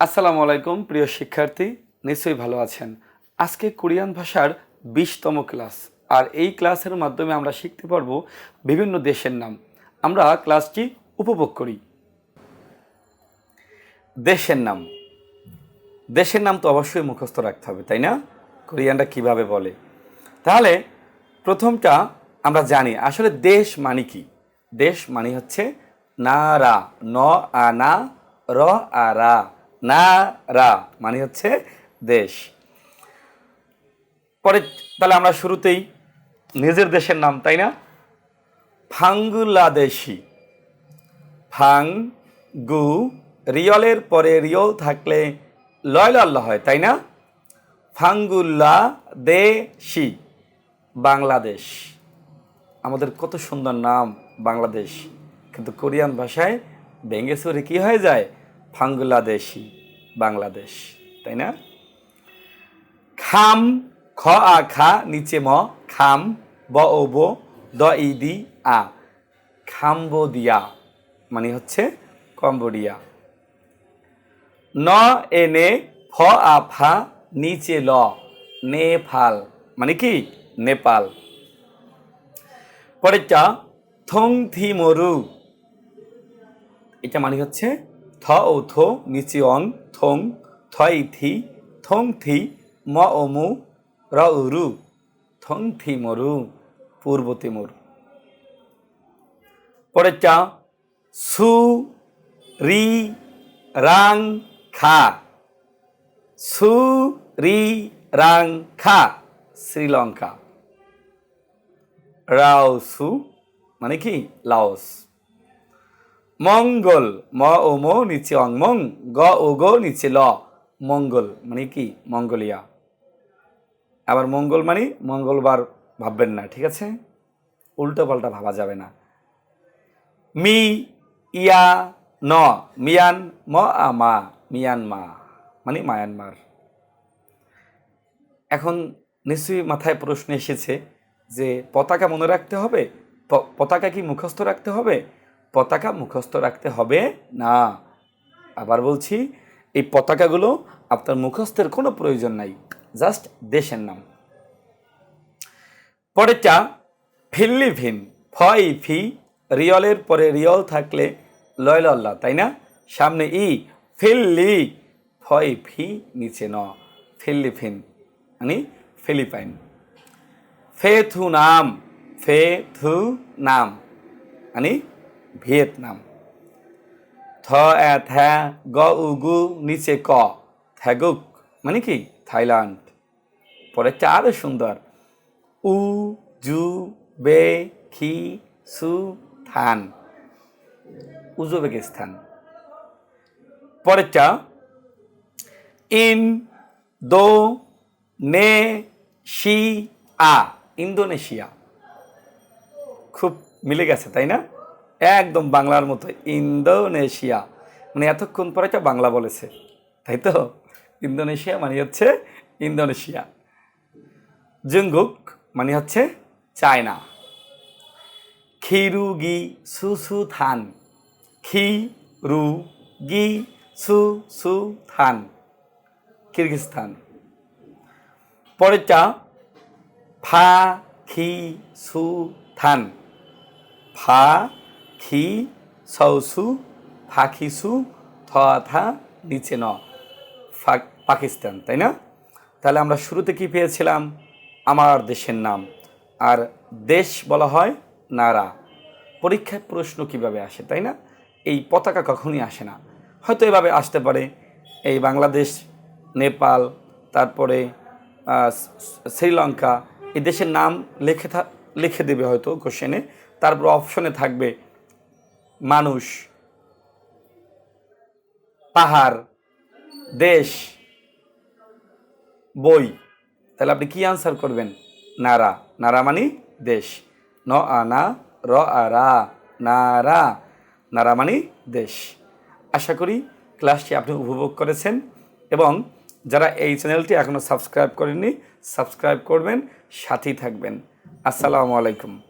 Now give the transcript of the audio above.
আসসালামু আলাইকুম, প্রিয় শিক্ষার্থী। নিশ্চয়ই ভালো আছেন। আজকে কোরিয়ান ভাষার বিশতম ক্লাস। আর এই ক্লাসের মাধ্যমে আমরা শিখতে পারব বিভিন্ন দেশের নাম। আমরা ক্লাসটি উপভোগ করি। দেশের নাম। দেশের নাম তো অবশ্যই মুখস্থ রাখতে হবে, তাই না? কোরিয়ানরা কীভাবে বলে? তাহলে প্রথমটা আমরা জানি, আসলে দেশ মানে কি? দেশ মানে হচ্ছে না রা ন আ না র আ রা না, রা মানে হচ্ছে দেশ। পরে তাহলে আমরা শুরুতেই নিজের দেশের নাম, তাই না? ফাঙ্গুলাদেশি ফাং গু রিয়লের পরে রিয়ল থাকলে লয় আল্লাহ হয়, তাই না? ফাঙ্গুল্লা দেশি বাংলাদেশ। আমাদের কত সুন্দর নাম, বাংলাদেশ। কিন্তু কোরিয়ান ভাষায় চুরে কী হয়ে যায়? ফাঙ্গুলাদেশি বাংলাদেশ, তাই না? খাম, খ, আ, খা, নিচে ম, খাম, ব, ও, বো, দ, ই, দি, আ। খাম্বোদিয়া মানে হচ্ছে কম্বোডিয়া। ন এনে ফ, আ, ফা, নিচে ল, নেপাল মানে কি? নেপাল। পরেরটা, থং থি মরু। এটা মানে হচ্ছে থ ও থো নিচে অং থং থই থি থং থি ম ও মু র রু থং থি মরু পূর্ব তিমুর পরেরটা সু রি রাং খা সু রি রাং খা শ্রীলঙ্কা রাওসু মানে কি? লাওস। মঙ্গল, ম ও মো নিচে অং, মং, গ ও গো নিচে ল, মঙ্গল মানে কি? মঙ্গলিয়া। আবার মঙ্গল মানে মঙ্গলবার ভাববেন না, ঠিক আছে? উল্টো পাল্টা ভাবা যাবে না। মি, ইয়া, ন, মিয়ান, ম, আ, মা মিয়ানমা মানে মায়ানমার। এখন নিশ্চয়ই মাথায় প্রশ্ন এসেছে যে পতাকা মনে রাখতে হবে? পতাকা কি মুখস্থ রাখতে হবে? পতাকা মুখস্থ রাখতে হবে? না। আবার বলছি, এই পতাকাগুলো আপনার মুখস্থের কোনো প্রয়োজন নাই, জাস্ট দেশের নাম। পরেরটা ফিল্লিভিন ফই ফি, রিয়লের পরে রিয়ল থাকলে লয়লল্লা, তাই না? সামনে ই, ফিল্লি, ফই ফি, নিচে ন ফিল্লিফিন মানে ফিলিপাইন। ফেথু নাম ফেথু নাম মানে ভিয়েতনাম। থ থ্যা গ উ গু নিচে ক থ্যাগুক মানে কি? থাইল্যান্ড। পরে আরও সুন্দর। উ, জু, বে, খি, সু, থান। উজবেকিস্তান। পরেরটা ইন, দো, নে, শি, আ। ইন্দোনেশিয়া। খুব মিলে গেছে, তাই না? একদম বাংলার মতো, ইন্দোনেশিয়া। মানে এতক্ষণ পরে একটা বাংলা বলেছে, তাই তো? ইন্দোনেশিয়া মানে হচ্ছে ইন্দোনেশিয়া। জুঙ্গুক মানে হচ্ছে চায়না। খিরুগি সুসু থান খি রু গি সু সু থান কিরগিস্তান পরেরটা ফা খি সু থান ফা খি সৌসু ফাখিসু থ নিচে ন। পাকিস্তান, তাই না? তাহলে আমরা শুরুতে কি পেয়েছিলাম? আমার দেশের নাম। আর দেশ বলা হয় নারা। পরীক্ষায় প্রশ্ন কীভাবে আসে, তাই না? এই পতাকা কখনই আসে না। হয়তো এভাবে আসতে পারে। এই বাংলাদেশ, নেপাল, তারপরে শ্রীলঙ্কা, এই দেশের নাম লেখে লিখে দেবে হয়তো কোশ্চেনে। তারপর অপশনে থাকবে মানুষ, পাহাড়, দেশ, বই। তাহলে আপনি কি আনসার করবেন? নারা। নারা মানে দেশ। ন আনা র আরা নারা। নারা মানে দেশ। আশা করি ক্লাসটি আপনি উপভোগ করেছেন এবং যারা এই চ্যানেলটি এখনও সাবস্ক্রাইব করেননি সাবস্ক্রাইব করবেন, সাথেই থাকবেন। আসসালামু আলাইকুম।